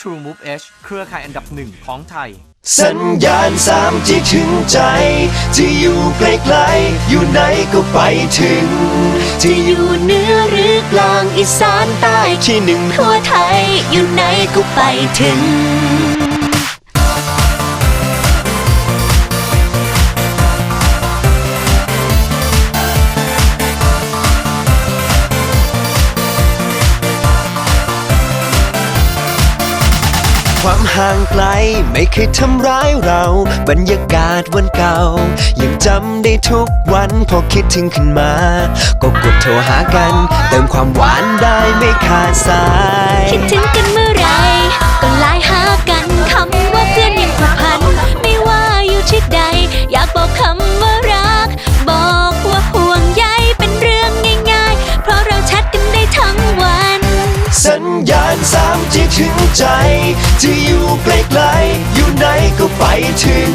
True Move Edge เครือข่ายอันดับหนึ่งของไทย สัญญาณ 3G ถึงใจ ที่อยู่ไกลๆอยู่ไหนก็ไปถึง ที่อยู่เหนือหรือกลางอีสานใต้ที่หนึ่งทั่วไทย อยู่ไหนก็ไปถึง ห่างไกล ไม่เคยทำร้ายเรา บรรยากาศวันเก่า ยังจำได้ทุกวันพอคิดถึงขึ้นมา ก็กดโทรหากัน เติมความหวานได้ไม่ขาดสาย คิดถึงกันเมื่อไหรก็ไลน์หากันคำว่าเพื่อนยังผูกพัน ไม่ว่าอยู่ที่ใด อยากบอกคำว่า 3G ถึงใจที่อยู่ไกลๆอยู่ไหนก็ไปถึง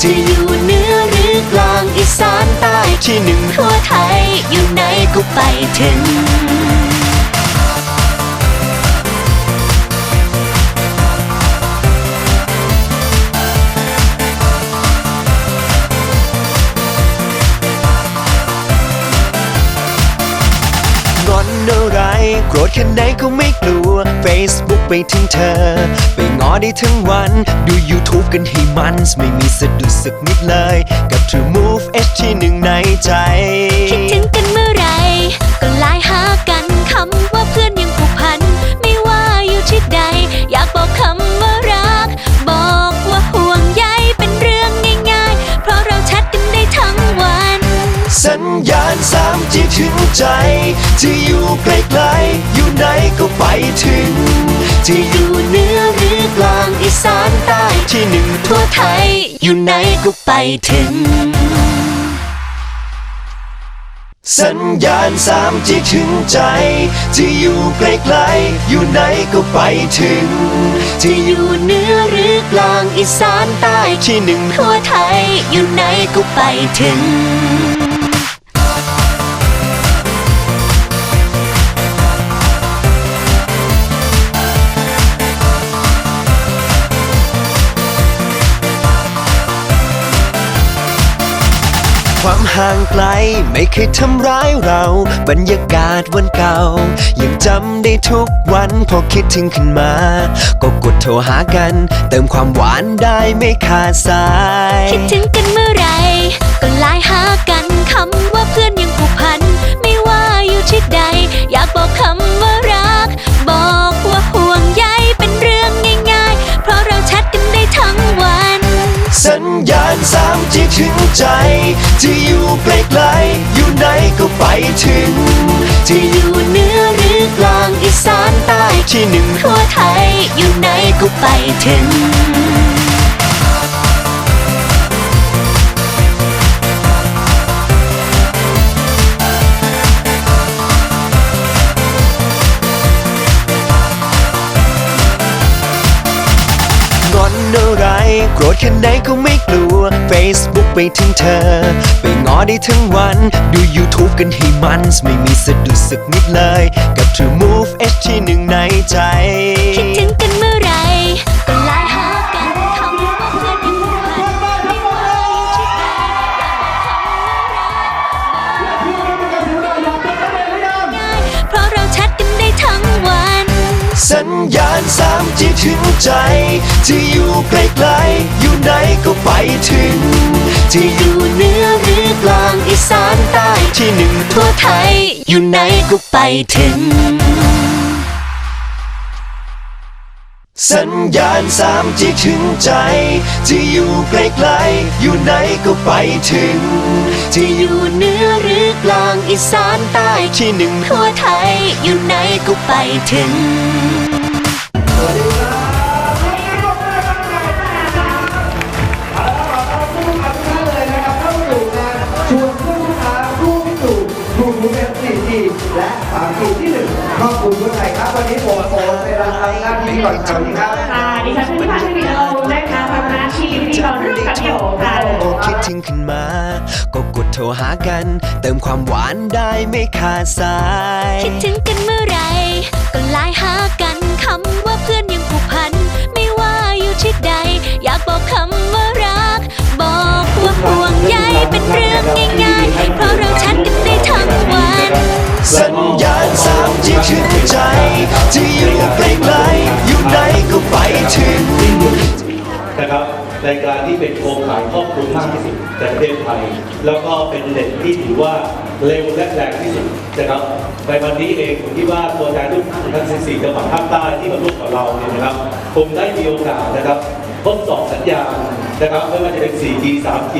ที่อยู่เหนือหรือกลางอีสานใต้ที่หนึ่งทั่วไทย อยู่ไหนก็ไปถึงงอนอะไรโกรธแค่ไหนก็ไม่กลัว Facebook ไปถึงเธอ ไปงอได้ทั้งวัน ดู YouTube กันให้มัน ไม่มีสะดุดสักนิดเลย กับ True Move H ที่หนึ่งในใจ คิดถึงกันเมื่อไหรก็ไลน์หากันคำว่าเพื่อนยังผูกพัน ไม่ว่าอยู่ที่ใด อยากบอกคำว่ารัก บอกว่าห่วงใยเป็นเรื่องง่ายๆ เพราะเราแชทกันได้ทั้งวัน สัญญาณ 3G ถึงใจ ที่อยู่ไกลๆ อยู่ไหนก็ไปถึงที่อยู่เหนือหรือกลางอีสานใต้ที่หนึ่งทั่วไทย อยู่ไหนก็ไปถึง สัญญาณ 3G ถึงใจที่อยู่ไกลๆอยู่ไหนก็ไปถึงที่อยู่เหนือหรือกลางอีสานใต้ที่หนึ่งทั่วไทย อยู่ไหนก็ไปถึง ความห่างไกลไม่เคยทำร้ายเรา บรรยากาศวันเก่า ยังจำได้ทุกวันพอคิดถึงขึ้นมา ก็กดโทรหากัน เติมความหวานได้ไม่ขาดสาย คิดถึงกันเมื่อไหรก็ไลน์หากันคำว่าเพื่อนยังผูกพัน ไม่ว่าอยู่ที่ใด อยากบอกคำ ถึงใจ ที่อยู่ไกลๆอยู่ไหนก็ไปถึง ที่อยู่เหนือหรือกลางอีสานใต้ที่หนึ่งทั่วไทย อยู่ไหนก็ไปถึงง โกรธแค่ไหนก็ไม่กลัว Facebook ไปถึงเธอ ไปงอได้ทั้งวัน ดู YouTube กันให้มัน ไม่มีสะดุดสักนิดเลย กับ True Move H ที่หนึ่งในใจ คิดถึงกันเมื่อไหรก็ไลน์หากันคำว่าเพื่อนยังผูกพันไม่ว่าอยู่ที่ใดอยากบอกคำว่ารัง่ายเพราะเราแชทกันได้ทั้งวัน สัญญา ณ 3G ถึงใจ ที่อยู่ไกลๆอยู่ไหนก็ไปถึง ที่อยู่เหนือหรือกลางอีสานใต้ที่หนึ่งทั่วไทย อยู่ไหนก็ไปถึง สัญญาณ 3G ถึงใจ ที่อยู่ไกลๆอยู่ไหนก็ไปถึง ที่อยู่เหนือหรือกลางอีสานใต้ที่หนึ่งทั่วไทย อยู่ไหนก็ไปถึง คุณผู้ใหญ่ครับวันนี้ผมโอนไปรับทำหน้าที่ก่อนครับครับค่ะดิฉันเป็นพัชรีโลนะคะทำหน้าที่พิธีกรเรื่องกับโยค่ะคิดถึงขึ้นมา ก็กดโทรหากัน เติมความหวานได้ไม่ขาดสาย คิดถึงกันเมื่อไรก็ไลน์หากันคำว่าเพื่อนยังผูกพัน ไม่ว่าอยู่ที่ใด อยากบอกคำ เป็นเรื่องง่าแชทกันได้ทั้งวัน สัญญาณสามที่ถึงใจ ที่อยู่ไกลๆอยู่ไหนก็ไปถึงนะครับในการที่เป็นโครงข่ายครอบคลุมมากที่สุดในประเทศไทย แล้วก็เป็นเน็ตที่ถือว่าเร็วและแรงที่สุดนะครับในวันนี้เองผมคิดว่าตัวแทนทุกทั้ง 14 จังหวัดภาคใต้ที่มาร่วมกับเราเนี่ยนะครับคงได้มีโอกาสนะครับ ทดสอบสัญญาณนะครับไม่ว่าจะเป็น 4G 3G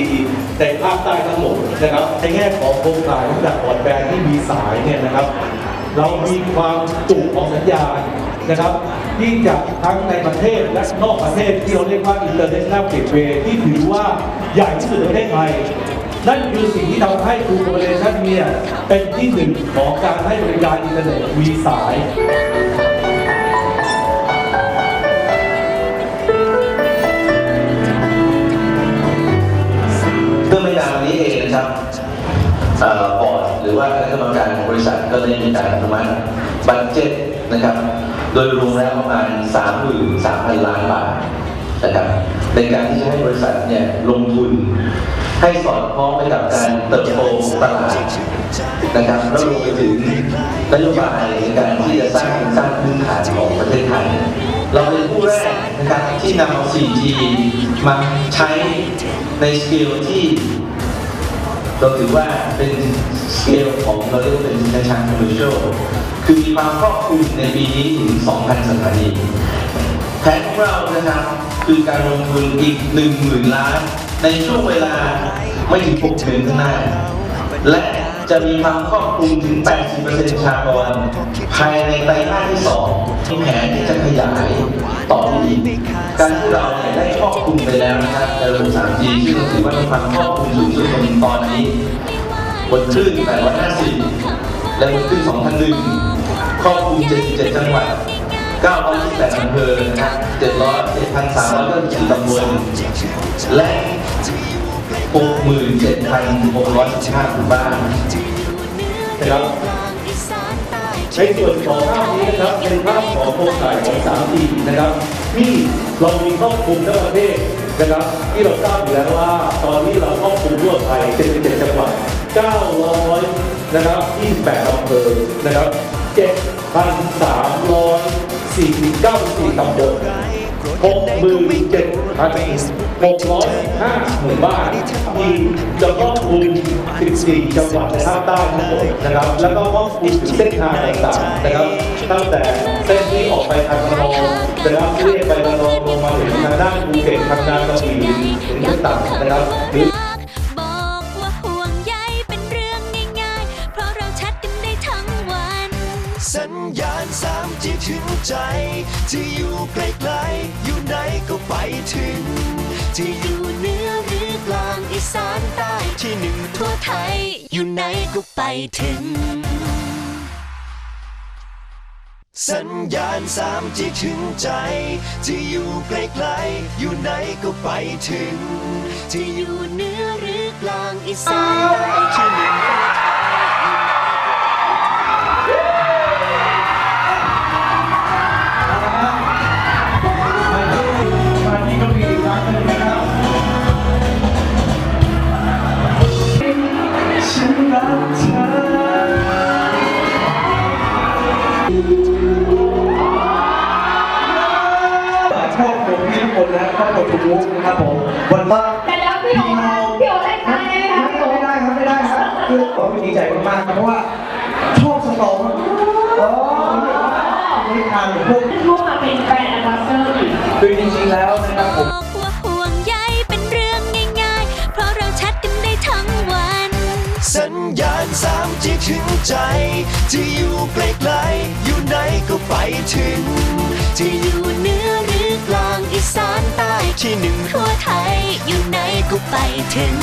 ในภาคใต้ทั้งหมดนะครับในแง่ของโครงข่ายตั้งแต่บอดแบนที่มีสายเนี่ยนะครับ เรามีความจุของสัญญาณนะครับที่จะทั้งในประเทศและนอกประเทศที่เราเรียกว่า international gateway ที่ถือว่าใหญ่ที่สุดในประเทศไทยนั่นคือสิ่งที่ทำให้ทูโมเลชันเนี่ยเป็นที่หนึ่งของการให้บริการอินเทอร์เน็ตมีสาย นี้เองนะครับบอร์ดหรือว่าคณะกรรมการของบริษัทก็ได้มีการอนุมัติบัตเจ็ตนะครับ โดยรวมแล้วประมาณ 33,000 ล้านบาทนะครับในการที่จะให้บริษัทเนี่ยลงทุนให้สอดคล้องไปกับการเติบโตตลาดนะครับแล้วรวมไปถึงนโยบายในการที่จะสร้างสร้างพื้นฐานของประเทศไทย เราเป็นผู้แรกนะครับที่นำ 4G มาใช้ในสเกลที่ เราถือว่าเป็นสเกลของเราเรียกว่าเป็นในทารคอมเมอร์เชียลคือมีความครอบคลุมในปีนี้ถึง 2,000 สถานีแผนของเรานะครับคือการลงทุนอีก 10,000 ล้าน ในช่วงเวลาไม่ถึง6เดือนข้างหน้า และ จะมีความครอบคลุมถึง 80%ชากรภายในไตรมาสที่ 2 มีแผนที่จะขยายต่อไปอีกการที่เราเนี่ยได้ครอบคลุมไปแล้วนะครับในระบบ 3G ซึ่เราถือว่ามีความครอบคลุมสูงสุดจนตอนนี้บนคลื่น850 และบนคลื่น2001ครอบคลุม 77 จังหวัด928อำเภอนะครับ700 7,394ตำบลและ 67,615บ้านนะครับในส่วนของภาพนี้นะครับเป็นภาพของโครงข่ายของ 3G นะครับ ที่เรามีครอบคลุมทั้งประเทศนะครับ ที่เราทราบอยู่แล้วว่า ตอนนี้เราครอบคลุมทั่วไทย77จังหวัด900นะครับ28อำเภอนะครับ7,349ตำบล 67,615หมู่บ้านที่จะครอบคลุม14จังหวัดในภาคใต้ทั้งหมดนะครับ แล้วก็ครอบคลุมถึงเส้นทางต่างๆนะครับ ตั้งแต่เส้นที่ออกไปทางระนองนะครับเรียกไประนองลงมาถึงทางด้านภูเก็ตทางด้านกระบี่ถึงเส้นต่างนะครับหรือบอกว่าห่วงใยเป็นเรื่องง่ายๆเพราะเราแชทกันได้ทั้งวันสัญญาณสามที่ถึงใจ ที่อยู่ไกลๆอยู่ไหนก็ ไปถึงที่อยู่เหนือหรือกลางอีสานใต้ที่หนึ่งทั่วไทย อยู่ไหนก็ไปถึง สัญญาณสามที่ถึงใจที่อยู่ไกลๆอยู่ไหนก็ไปถึงที่อยู่เหนือหรือกลางอีสานใต้ที่หนึ่ง ผมดีใจมากๆเพราะว่าชอบสตอมากโอ้ไม่ทานพวกลูกมาเป็นแบรนด์แอมบาสเดอร์อีกคือจริงๆแล้วนะครับผม บอกว่าห่วงใยเป็นเรื่องง่ายๆ เพราะเราแชทกันได้ทั้งวัน สัญญาณสามที่ถึงใจ ที่อยู่ไกลๆอยู่ไหนก็ไปถึงที่อยู่เหนือหรือกลางอีสานใต้ที่หนึ่งทั่วไทยอยู่ไหนก็ไปถึง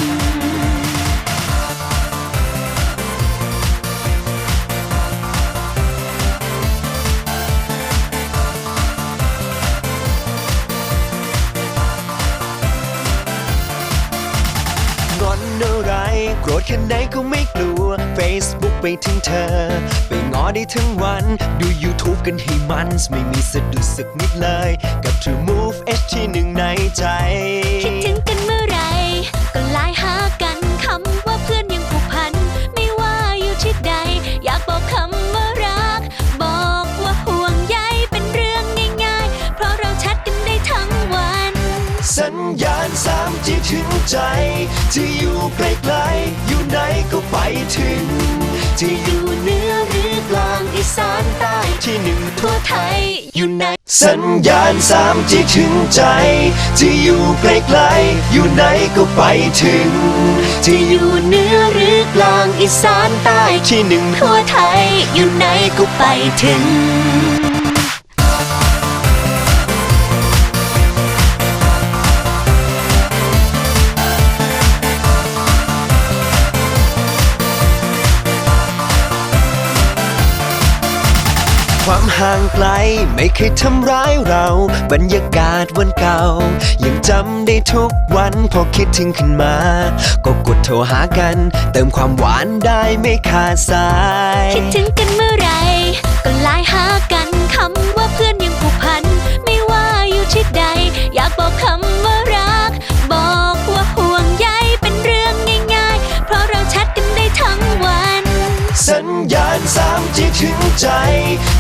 ค่ไหนก็ไม่กลัว Facebook ไปถึงเธอ ไปงอได้ทั้งวัน ดู YouTube กันให้มัน ไม่มีสะดุดสักนิดเลย กับ True Move H ที่หนึ่งในใจ คิดถึงกันเมื่อไร ก็ไลน์หากันคำว่าเพื่อนยังผูกพัน ไม่ว่าอยู่ที่ใด อยากบอกคำว่ารัก บอกว่าห่วงใยเป็นเรื่องง่ายๆ เพราะเราชัดกันได้ทั้งวัน สัญญาณสามจีถึงใจ ที่อยู่ใกลๆ ไหนก็ไปถึงที่อยู่เหนือหรือกลางอีสานใต้ที่หนึ่งทั่วไทยอยู่ไหนสัญญาณ 3G ถึงใจที่อยู่ไกลๆอยู่ไหนก็ไปถึงที่อยู่เหนือหรือกลางอีสานใต้ที่หนึ่งทั่วไทยอยู่ไหนก็ไปถึงางไกล ไม่เคยทำร้ายเรา บรรยากาศวันเก่า ยังจำได้ทุกวันพอคิดถึงขึ้นมา ก็กดโทรหากัน เติมความหวานได้ไม่ขาดสาย คิดถึงกันเมื่อไหรก็ไลน์หากันคำว่าเพื่อนยังผูกพัน ไม่ว่าอยู่ที่ใด อยากบอกคำว่า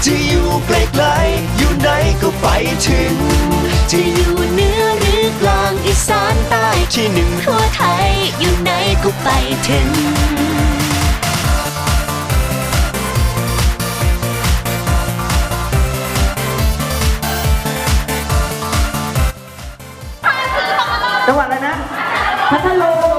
ที่อยู่ไกลๆอยู่ไหนก็ไปถึงที่อยู่เหนือหรือกลางอีสานใต้ที่หนึ่งทั่วไทยอยู่ไหนก็ไปถึงจังหวัดอะไรนะพัทลุง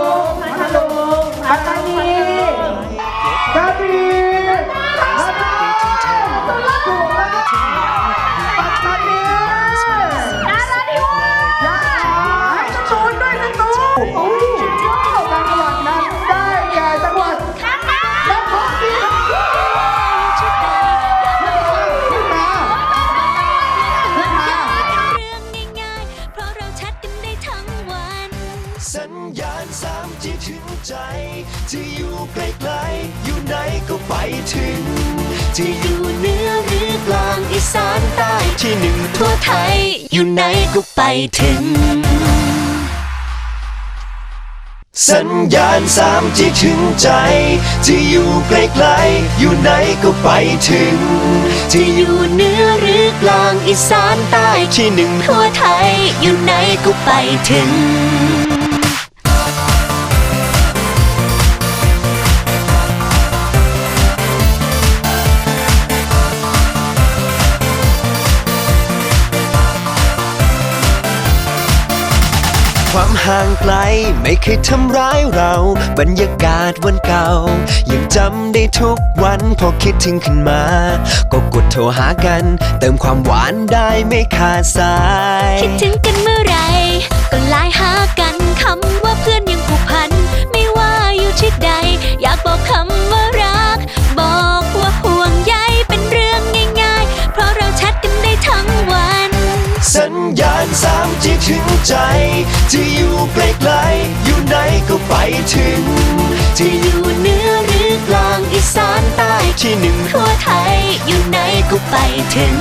ที่หนึ่งทั่วไทย อยู่ไหนก็ไปถึง สัญญาณ 3G ถึงใจ ที่อยู่ไกลๆอยู่ไหนก็ไปถึง ที่อยู่เหนือหรือกลางอีสานใต้ที่หนึ่งทั่วไทย อยู่ไหนก็ไปถึง ความห่างไกลไม่เคยทำร้ายเรา บรรยากาศวันเก่า ยังจำได้ทุกวันพอคิดถึงขึ้นมา ก็กดโทรหากัน เติมความหวานได้ไม่ขาดสาย คิดถึงกันเมื่อไหรก็ไลน์หากันคำว่าเพื่อนยังผูกพัน ไม่ว่าอยู่ที่ใด อยากบอกคำ ถึงใจ ที่อยู่ไกลๆอยู่ไหนก็ไปถึง ที่อยู่เหนือหรือกลางอีสานใต้ที่หนึ่งทั่วไทย อยู่ไหนก็ไปถึง